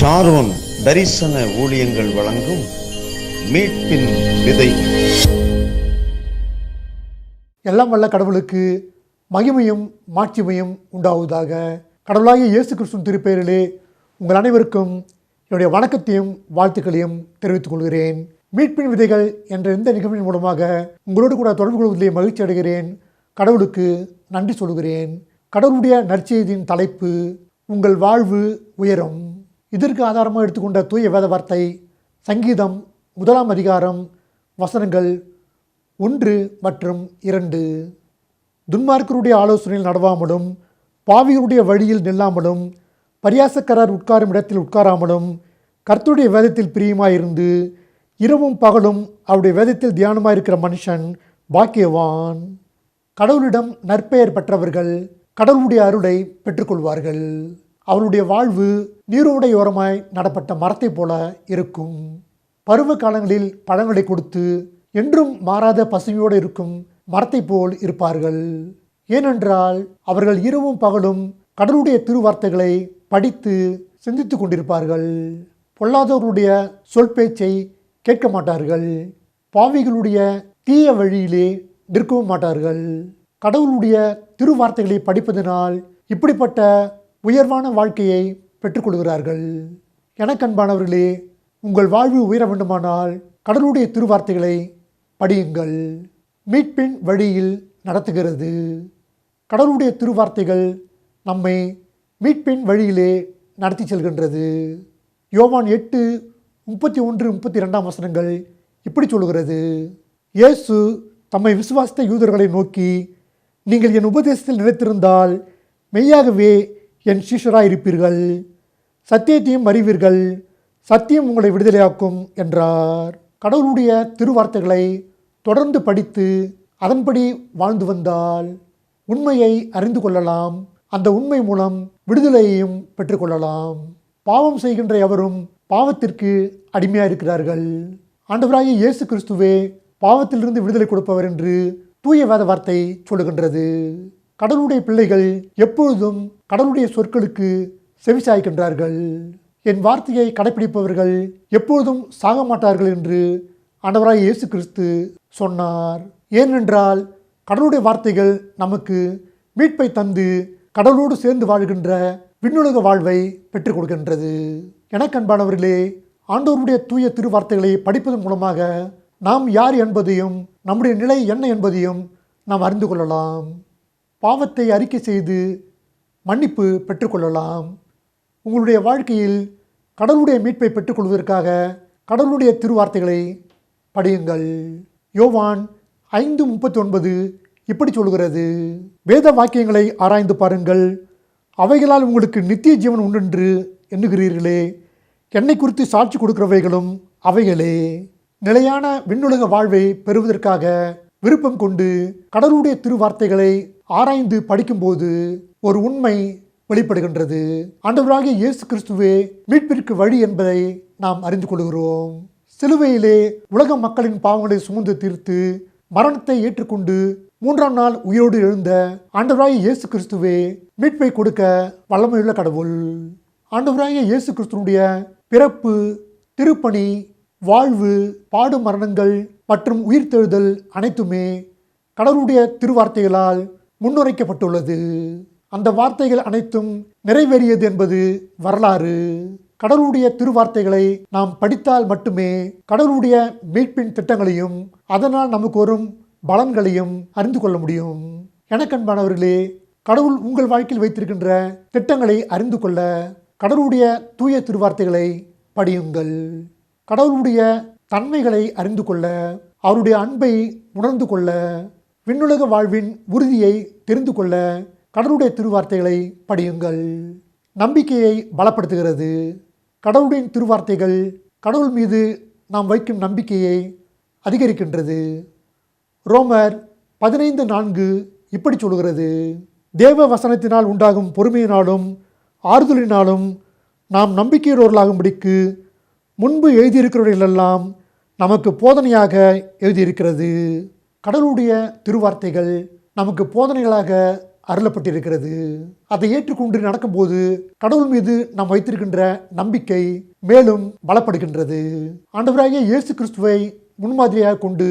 Sharon தரிசன ஊழியங்கள் வழங்கும் மீட்பின் விதை. எல்லாம் வல்ல கடவுளுக்கு மகிமையும் மாட்சிமையும் உண்டாவதாக. கடவுளாகிய இயேசு கிறிஸ்துவின் திருப்பெயரிலே உங்கள் அனைவருக்கும் என்னுடைய வணக்கத்தையும் வாழ்த்துக்களையும் தெரிவித்துக் கொள்கிறேன். மீட்பின் விதைகள் என்ற இந்த நிகழ்வின் மூலமாக உங்களோடு கூட தொடர்பு கொள்வதிலே மகிழ்ச்சி அடைகிறேன். கடவுளுக்கு நன்றி சொல்கிறேன். கடவுளுடைய நற்செய்தியின் தலைப்பு உங்கள் வாழ்வு உயரும். இதற்கு ஆதாரமாக எடுத்துக்கொண்ட தூய வேத வார்த்தை சங்கீதம் முதலாம் அதிகாரம் வசனங்கள் ஒன்று மற்றும் இரண்டு. துன்மார்க்கருடைய ஆலோசனையில் நடவாமலும் பாவியருடைய வழியில் நில்லாமலும் பரியாசக்காரர் உட்காரும் இடத்தில் உட்காராமலும் கர்த்தருடைய வேதத்தில் பிரியமாயிருந்து இரவும் பகலும் அவருடைய வேதத்தில் தியானமாயிருக்கிற மனுஷன் பாக்கியவான். கடவுளிடம் நற்பெயர் பெற்றவர்கள் கடவுளுடைய அருளை பெற்றுக்கொள்வார்கள். அவருடைய வாழ்வு நீரோடையோரமாய் நடப்பட்ட மரத்தைப் போல இருக்கும். பருவ காலங்களில் பழங்களை கொடுத்து என்றும் மாறாத பசுமையோடு இருக்கும் மரத்தைப் போல் இருப்பார்கள். ஏனென்றால் அவர்கள் இரவும் பகலும் கடலுடைய திருவார்த்தைகளை படித்து சிந்தித்துக் கொண்டிருப்பார்கள். பொல்லாதவர்களுடைய சொல் பேச்சை கேட்க மாட்டார்கள். பாவிகளுடைய தீய வழியிலே நிற்கவும் மாட்டார்கள். கடவுளுடைய திருவார்த்தைகளை படிப்பதனால் இப்படிப்பட்ட உயர்வான வாழ்க்கையை பெற்றுக்கொள்கிறார்கள் எனக்கன்பானவர்களே உங்கள் வாழ்வு உயர வேண்டுமானால் கடவுளுடைய திருவார்த்தைகளை படியுங்கள். மீட்பின் வழியில் நடத்துகிறது. கடவுளுடைய திருவார்த்தைகள் நம்மை மீட்பின் வழியிலே நடத்தி செல்கின்றது. யோவான் எட்டு முப்பத்தி ஒன்று முப்பத்தி ரெண்டாம் வசனங்கள் இப்படி சொல்கிறது இயேசு தம்மை விசுவாசித்த யூதர்களை நோக்கி நீங்கள் என் உபதேசத்தில் நினைத்திருந்தால் மெய்யாகவே என் சிஷராக இருப்பீர்கள் சத்தியத்தையும் அறிவீர்கள். சத்தியம் உங்களை விடுதலையாக்கும் என்றார். கடவுளுடைய திருவார்த்தைகளை தொடர்ந்து படித்து அதன்படி வாழ்ந்து வந்தால் உண்மையை அறிந்து கொள்ளலாம். அந்த உண்மை மூலம் விடுதலையையும் பெற்றுக்கொள்ளலாம். பாவம் செய்கின்ற எவரும் பாவத்திற்கு அடிமையாக இருக்கிறார்கள் ஆண்டவராகிய இயேசு கிறிஸ்துவே பாவத்திலிருந்து விடுதலை கொடுப்பவர் என்று தூய வேத வார்த்தை சொல்லுகின்றது. கடவுளுடைய பிள்ளைகள் எப்பொழுதும் கடவுளுடைய சொற்களுக்கு செவிசாய்க்கின்றார்கள் என் வார்த்தையை கடைப்பிடிப்பவர்கள் எப்பொழுதும் சாக மாட்டார்கள் என்று ஆண்டவராய் இயேசு கிறிஸ்து சொன்னார். ஏனென்றால் கடவுளுடைய வார்த்தைகள் நமக்கு மீட்பை தந்து கடவுளோடு சேர்ந்து வாழ்கின்ற விண்ணுலக வாழ்வை பெற்றுக் கொடுக்கின்றது. எனக்கன்பானவர்களே ஆண்டோருடைய தூய திருவார்த்தைகளை படிப்பதன் மூலமாக நாம் யார் என்பதையும் நம்முடைய நிலை என்ன என்பதையும் நாம் அறிந்து கொள்ளலாம். பாவத்தை அறிக்கை செய்து மன்னிப்பு பெற்றுக்கொள்ளலாம். உங்களுடைய வாழ்க்கையில் கடவுளுடைய மீட்பை பெற்றுக்கொள்வதற்காக கடவுளுடைய திருவார்த்தைகளை படியுங்கள். யோவான் ஐந்து முப்பத்தி ஒன்பது இப்படி சொல்கிறது வேத வாக்கியங்களை ஆராய்ந்து பாருங்கள். அவைகளால் உங்களுக்கு நித்திய ஜீவன் உண்டென்று எண்ணுகிறீர்களே. என்னை குறித்து சாட்சி கொடுக்கிறவைகளும் அவைகளே. நிலையான விண்ணுலக வாழ்வை பெறுவதற்காக விருப்பம் கொண்டு கடவுளுடைய திருவார்த்தைகளை ஆராய்ந்து படிக்கும்போது ஒரு உண்மை வெளிப்படுகின்றது. ஆண்டவராகிய இயேசு கிறிஸ்துவே மீட்பிற்கு வழி என்பதை நாம் அறிந்து கொள்கிறோம். சிலுவையிலே உலக மக்களின் பாவங்களை சுமந்து தீர்த்து மரணத்தை ஏற்றுக்கொண்டு மூன்றாம் நாள் உயிரோடு எழுந்த ஆண்டவராய இயேசு கிறிஸ்துவே மீட்பை கொடுக்க வல்லமையுள்ள கடவுள். ஆண்டவராய இயேசு கிறிஸ்துவனுடைய பிறப்பு திருப்பணி வாழ்வு பாடு மரணங்கள் மற்றும் உயிர்த்தெழுதல் அனைத்துமே கடவுளுடைய திருவார்த்தைகளால் முன்னுரைக்கப்பட்டுள்ளது அந்த வார்த்தைகள் அனைத்தும் நிறைவேறியது என்பது வரலாறு. கடவுளுடைய திருவார்த்தைகளை நாம் படித்தால் மட்டுமே கடவுளுடைய மீட்பின் திட்டங்களையும் அதனால் நமக்கு வரும் பலன்களையும் அறிந்து கொள்ள முடியும். எனக்கன்பானவர்களே கடவுள் உங்கள் வாழ்க்கையில் வைத்திருக்கின்ற திட்டங்களை அறிந்து கொள்ள கடவுளுடைய தூய திருவார்த்தைகளை படியுங்கள். கடவுளுடைய தன்மைகளை அறிந்து கொள்ள அவருடைய அன்பை உணர்ந்து கொள்ள விண்ணுலக வாழ்வின் உறுதியை தெரிந்து கொள்ள கடவுளுடைய திருவார்த்தைகளை படியுங்கள். நம்பிக்கையை பலப்படுத்துகிறது. கடவுளின் திருவார்த்தைகள் கடவுள் மீது நாம் வைக்கும் நம்பிக்கையை அதிகரிக்கின்றது. ரோமர் பதினைந்து நான்கு இப்படி சொல்கிறது. தேவ வசனத்தினால் உண்டாகும் பொறுமையினாலும் ஆறுதலினாலும் நாம் நம்பிக்கையுள்ளவர்களாகும்படிக்கு முன்பு எழுதியிருக்கிறவர்களெல்லாம் நமக்கு போதனையாக எழுதியிருக்கிறது. கடவுளுடைய திருவார்த்தைகள் நமக்கு போதனைகளாக அருளப்பட்டிருக்கிறது. அதை ஏற்றுக்கொண்டு நடக்கும்போது கடவுள் மீது நாம் வைத்திருக்கின்ற நம்பிக்கை மேலும் பலப்படுகின்றது. ஆண்டவராகிய இயேசு கிறிஸ்துவை முன்மாதிரியாக கொண்டு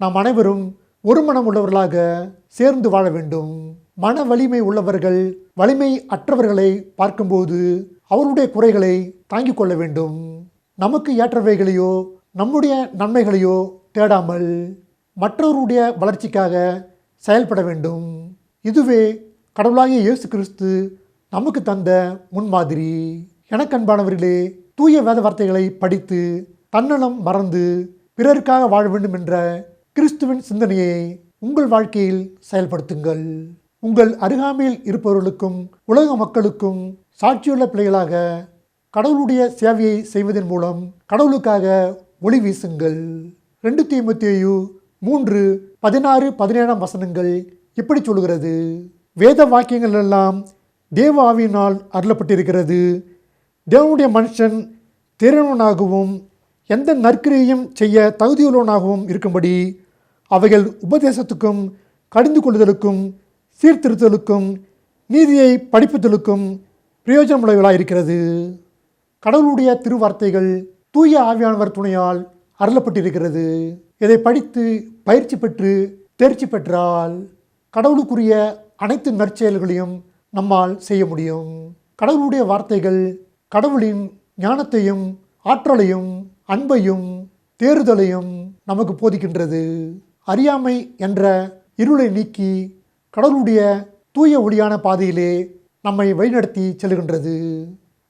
நாம் அனைவரும் ஒரு மனம் உள்ளவர்களாக சேர்ந்து வாழ வேண்டும். மன வலிமை உள்ளவர்கள் வலிமை அற்றவர்களை பார்க்கும்போது அவருடைய குறைகளை தாங்கிக் கொள்ள வேண்டும். நமக்கு ஏற்றவைகளையோ நம்முடைய நன்மைகளையோ தேடாமல் மற்றவருடைய வளர்ச்சிக்காக செயல்பட வேண்டும். இதுவே கடவுளாகிய இயேசு கிறிஸ்து நமக்கு தந்த முன்மாதிரி. எனக்கன்பானவர்களே தூய வேத வார்த்தைகளை படித்து தன்னலம் மறந்து பிறருக்காக வாழ வேண்டும் என்ற கிறிஸ்துவின் சிந்தனையை உங்கள் வாழ்க்கையில் செயல்படுத்துங்கள். உங்கள் அருகாமையில் இருப்பவர்களுக்கும் உலக மக்களுக்கும் சாட்சியுள்ள பிள்ளைகளாக கடவுளுடைய சேவையை செய்வதன் மூலம் கடவுளுக்காக ஒளி வீசுங்கள். ரெண்டு தீமத்தேயு மூன்று பதினாறு பதினேழாம் வசனங்கள் இப்படி சொல்கிறது வேத வாக்கியங்கள் எல்லாம் தேவ ஆவியினால் அருளப்பட்டிருக்கிறது. தேவனுடைய மனுஷன் திறனவனாகவும் எந்த நற்கிரியையும் செய்ய தகுதியுள்ளவனாகவும் இருக்கும்படி அவைகள் உபதேசத்துக்கும் கடிந்து கொள்ளுதலுக்கும் சீர்திருத்தலுக்கும் நீதியை படிப்புதலுக்கும் பிரயோஜனமுடையவளாக இருக்கிறது கடவுளுடைய திருவார்த்தைகள் தூய ஆவியானவர் துணையால் அருளப்பட்டிருக்கிறது. இதை படித்து பயிற்சி பெற்று தேர்ச்சி பெற்றால் கடவுளுக்குரிய அனைத்து நற்செயல்களையும் நம்மால் செய்ய முடியும். கடவுளுடைய வார்த்தைகள் கடவுளின் ஞானத்தையும் ஆற்றலையும் அன்பையும் தேறுதலையும் நமக்கு போதிக்கின்றது. அறியாமை என்ற இருளை நீக்கி கடவுளுடைய தூய ஒளியான பாதையிலே நம்மை வழிநடத்தி செல்கின்றது.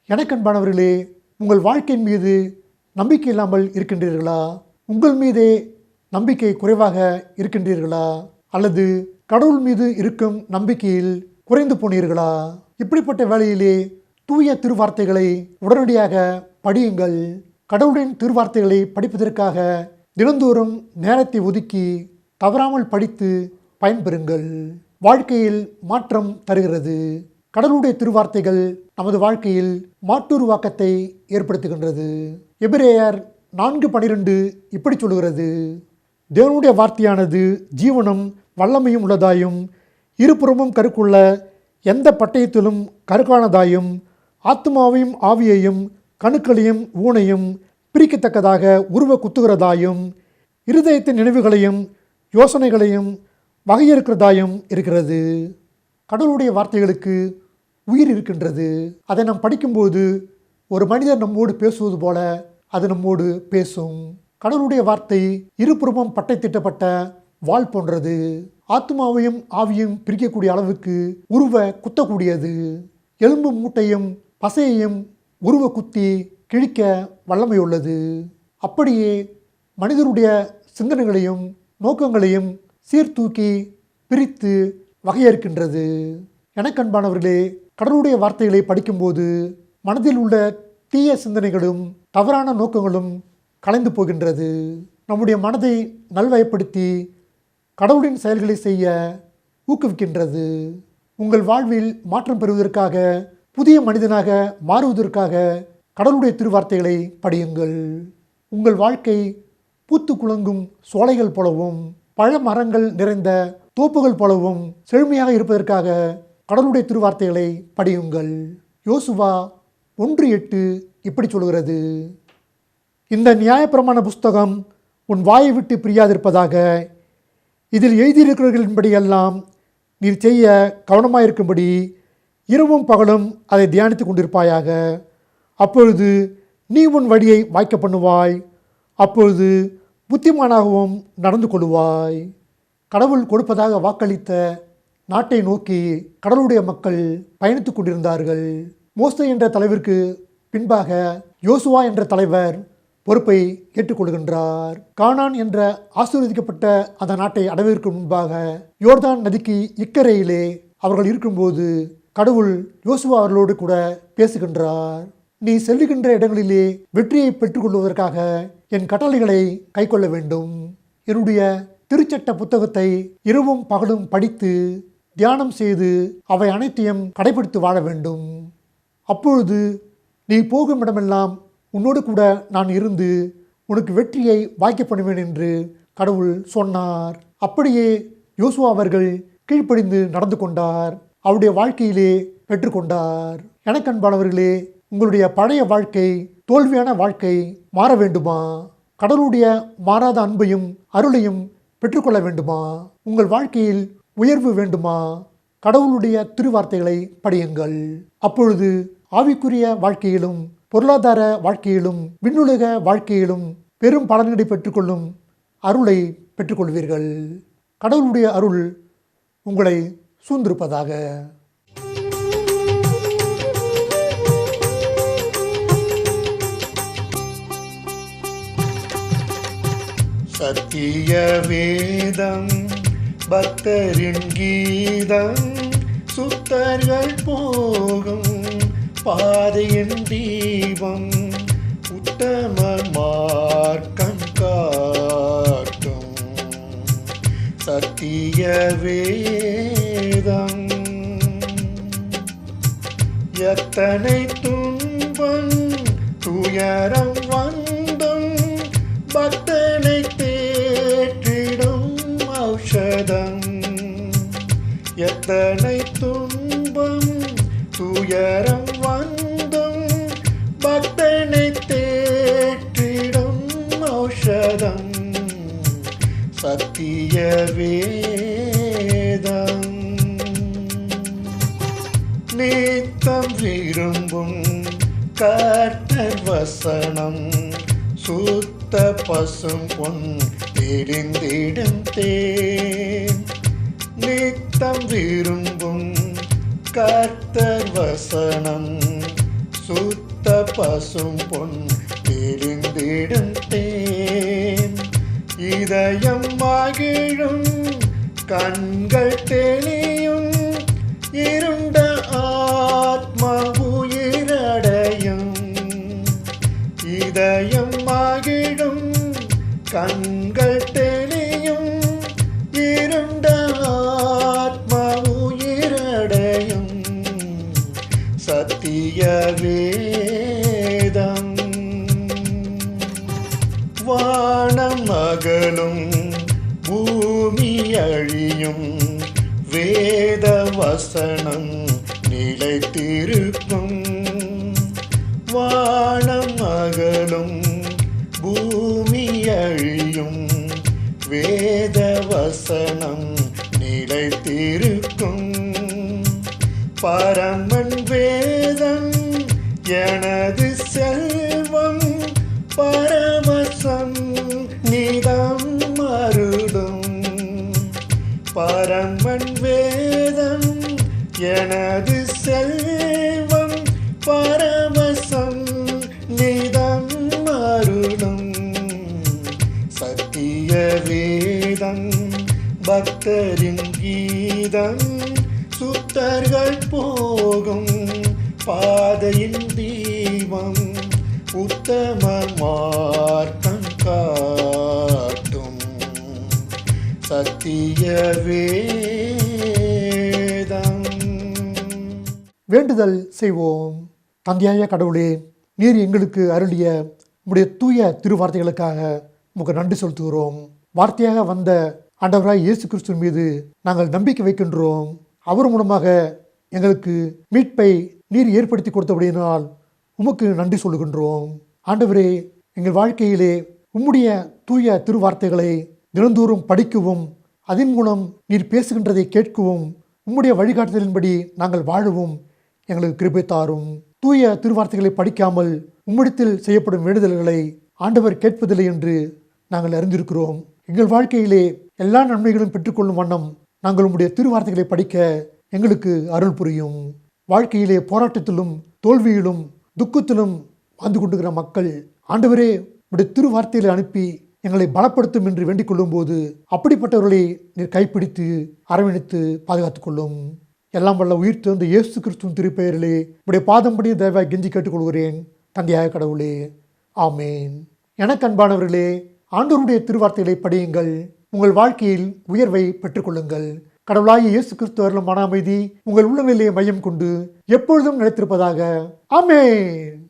எனக்கன்பானவர்களே உங்கள் வாழ்க்கையின் மீது நம்பிக்கை இல்லாமல் இருக்கின்றீர்களா? உங்கள் மீதே நம்பிக்கை குறைவாக இருக்கின்றீர்களா? அல்லது கடவுள் மீது இருக்கும் நம்பிக்கையில் குறைந்து போனீர்களா? இப்படிப்பட்ட வேளையிலே தூய திருவார்த்தைகளை உடனடியாக படியுங்கள். கடவுளின் திருவார்த்தைகளை படிப்பதற்காக தினந்தோறும் நேரத்தை ஒதுக்கி தவறாமல் படித்து பயன்பெறுங்கள். வாழ்க்கையில் மாற்றம் தருகிறது. கடவுளுடைய திருவார்த்தைகள் நமது வாழ்க்கையில் மாற்றுருவாக்கத்தை ஏற்படுத்துகின்றது. எபிரேயர் நான்கு பனிரெண்டு இப்படி சொல்கிறது தேவனுடைய வார்த்தையானது ஜீவனும் வல்லமையும் உள்ளதாயும் இருபுறமும் கருக்குள்ள எந்த பட்டயத்திலும் கருக்கானதாயும் ஆத்மாவையும் ஆவியையும் கணுக்களையும் ஊனையும் பிரிக்கத்தக்கதாக உருவ குத்துகிறதாயும் இருதயத்தின் நினைவுகளையும் யோசனைகளையும் வகையறுக்கிறதாயும் இருக்கிறது. கடவுளுடைய வார்த்தைகளுக்கு உயிர் இருக்கின்றது. அதை நாம் படிக்கும்போது ஒரு மனிதர் நம்மோடு பேசுவது போல அது நம்மோடு பேசும். கடவுளுடைய வார்த்தை இருபுறமும் பட்டை திட்டப்பட்ட வாள் போன்றது. ஆத்மாவையும் ஆவியும் பிரிக்கக்கூடிய அளவுக்கு உருவ குத்தக்கூடியது. எலும்பு மூட்டையும் பசையையும் உருவ குத்தி கிழிக்க வல்லமை உள்ளது. அப்படியே மனிதருடைய சிந்தனைகளையும் நோக்கங்களையும் சீர்தூக்கி பிரித்து வகையறுக்கின்றது. எனக்கன்பானவர்களே கடவுளுடைய வார்த்தைகளை படிக்கும்போது மனதில் உள்ள தீய சிந்தனைகளும் தவறான நோக்கங்களும் கலைந்து போகின்றது. நம்முடைய மனதை நல்வயப்படுத்தி கடவுளின் செயல்களை செய்ய ஊக்குவிக்கின்றது. உங்கள் வாழ்வில் மாற்றம் பெறுவதற்காக புதிய மனிதனாக மாறுவதற்காக கடவுளுடைய திருவார்த்தைகளை படியுங்கள். உங்கள் வாழ்க்கை பூத்து குலுங்கும் சோலைகள் போலவும் பழ மரங்கள் நிறைந்த தோப்புகள் போலவும் செழுமையாக இருப்பதற்காக கடவுளுடைய திருவார்த்தைகளை படியுங்கள். யோசுவா ஒன்று எட்டு இப்படி சொல்கிறது இந்த நியாயப்பிரமாண புஸ்தகம் உன் வாயை விட்டு பிரியாதிருப்பதாக இதில் எழுதியிருக்கிறவர்களின்படியெல்லாம் நீர் செய்ய கவனமாயிருக்கும்படி இரவும் பகலும் அதை தியானித்து கொண்டிருப்பாயாக. அப்பொழுது நீ உன் வழியை வாய்க்க பண்ணுவாய். அப்பொழுது புத்திமானாகவும் நடந்து கொள்வாய் கடவுள் கொடுப்பதாக வாக்களித்த நாட்டை நோக்கி கடலுடைய மக்கள் பயணித்து கொண்டிருந்தார்கள். மோசை என்ற தலைவருக்கு பின்பாக யோசுவா என்ற தலைவர் பொறுப்பை ஏற்றுக்கொள்கின்றார் கானான் என்ற ஆசீர்வதிக்கப்பட்ட அந்த நாட்டை அடைவதற்கு முன்பாக யோர்தான் நதிக்கு இக்கரையிலே அவர்கள் இருக்கும்போது கடவுள் யோசுவா அவர்களோடு கூட பேசுகின்றார். நீ செல்லுகின்ற இடங்களிலே வெற்றியை பெற்றுக்கொள்வதற்காக என் கட்டளைகளை கைக்கொள்ள வேண்டும். என்னுடைய திருச்சட்ட புத்தகத்தை இரவும் பகலும் படித்து தியானம் செய்து அவை அனைத்தையும் கடைபிடித்து வாழ வேண்டும். அப்பொழுது நீ போகும் இடமெல்லாம் உன்னோடு கூட நான் இருந்து உனக்கு வெற்றியை வாய்க்க பண்ணுவேன் என்று கடவுள் சொன்னார். அப்படியே யோசுவா அவர்கள் கீழ்ப்படிந்து நடந்து கொண்டார். அவருடைய வாழ்க்கையிலே பெற்றுக்கொண்டார் எனக்கன்பானவர்களே உங்களுடைய பழைய வாழ்க்கை தோல்வியான வாழ்க்கை மாற வேண்டுமா? கடவுளுடைய மாறாத அன்பையும் அருளையும் பெற்றுக்கொள்ள வேண்டுமா? உங்கள் வாழ்க்கையில் உயர்வு வேண்டுமா? கடவுளுடைய திருவார்த்தைகளை படியுங்கள். அப்பொழுது ஆவிக்குரிய வாழ்க்கையிலும் பொருளாதார வாழ்க்கையிலும் விண்ணுலக வாழ்க்கையிலும் பெரும் பலன்களை பெற்றுக்கொள்ளும் அருளை பெற்றுக்கொள்வீர்கள். கடவுளுடைய அருள் உங்களை சூழ்ந்திருப்பதாக. சத்திய வேதம் பக்தரின் கீதம் சுத்தர்கள் போகும் பாதையின் தீபம் உத்தம மார்க்கம் காட்டும். சத்திய வேதம் எத்தனை துன்பம் துயரம் வா எத்தனை துன்பம் துயரம் வந்தும் பக்தனை தேற்றிடும் ஔஷதம். சத்திய வேதம். நீத்தம் விரும்பும் கர்த்தர் வசனம் சுத்த பசும் பொன் தெரிந்திடும் தேன் நித்தம் விரும்பும் கர்த்தர் வசனம். சுத்த பசும் பொன் தெரிந்திடும் தேன். இதயம் மகிழும் கண்கள் தெளியும் இருண்ட ஆத்மா வசனம் நிலைத்திருக்கும். வானம் அகலும் பூமி அழியும். வேத வசனம் நிலைத்திருக்கும். பரமன் வேதம் எனது செல்வம் பரமசம் நிதம் அருளும். பரமன் வேதம் எனது செல்வம் பரவசம் நிதம் அருளும். சத்திய வேதம் பக்தரின் கீதம் சுத்தர்கள் போகும் பாதையின் தீபம் உத்தம மார்க்கம் காட்டும். சத்திய வே வேண்டுதல் செய்வோம். தந்தையாய கடவுளே நீர் எங்களுக்கு அருளிய உம்முடைய தூய திருவார்த்தைகளுக்காக உமக்கு நன்றி செலுத்துகிறோம். வார்த்தையாக வந்த ஆண்டவராய் இயேசு கிறிஸ்துவின் மீது நாங்கள் நம்பிக்கை வைக்கின்றோம். அவர் மூலமாக எங்களுக்கு மீட்பை நீர் ஏற்படுத்தி கொடுத்தபடியினால் உமக்கு நன்றி சொல்லுகின்றோம். ஆண்டவரே எங்கள் வாழ்க்கையிலே உம்முடைய தூய திருவார்த்தைகளை தினந்தோறும் படிக்கவும் அதன் மூலம் நீர் பேசுகின்றதை கேட்கவும் உம்முடைய வழிகாட்டுதலின்படி நாங்கள் வாழவும் எங்களுக்கு கிருபை தாரும். தூய திருவார்த்தைகளை படிக்காமல் உம்மிடத்தில் செய்யப்படும் வேண்டுதல்களை ஆண்டவர் கேட்பதில்லை என்று நாங்கள் அறிந்திருக்கிறோம். எங்கள் வாழ்க்கையிலே எல்லா நன்மைகளும் பெற்றுக்கொள்ளும் வண்ணம் நாங்கள் உம்முடைய திருவார்த்தைகளை படிக்க எங்களுக்கு அருள் புரியும். வாழ்க்கையிலே போராட்டத்திலும் தோல்வியிலும் துக்கத்திலும் வாழ்ந்து கொண்டிருக்கிற மக்கள் ஆண்டவரே உடைய திருவார்த்தைகளை அனுப்பி எங்களை பலப்படுத்தும் என்று வேண்டிக் கொள்ளும்போது அப்படிப்பட்டவர்களை நீர் கைப்பிடித்து அரவணைத்து பாதுகாத்துக் கொள்ளும். எல்லாம் வல்ல உயிர் திறந்த இயேசு கிறிஸ்துவின் திருப்பெயரிலே உடைய பாதம்படி தயவாய் கெஞ்சி கேட்டுக்கொள்கிறேன் தந்தையாக கடவுளே. ஆமேன். எனக்கு அன்பானவர்களே ஆண்டோருடைய திருவார்த்தைகளை படியுங்கள். உங்கள் வாழ்க்கையில் உயர்வை பெற்றுக்கொள்ளுங்கள். கடவுளாகிய இயேசு கிறிஸ்து அருளும் மன அமைதி உங்கள் உள்ளங்களிலே மையம் கொண்டு எப்பொழுதும் நிலைத்திருப்பதாக. ஆமேன்.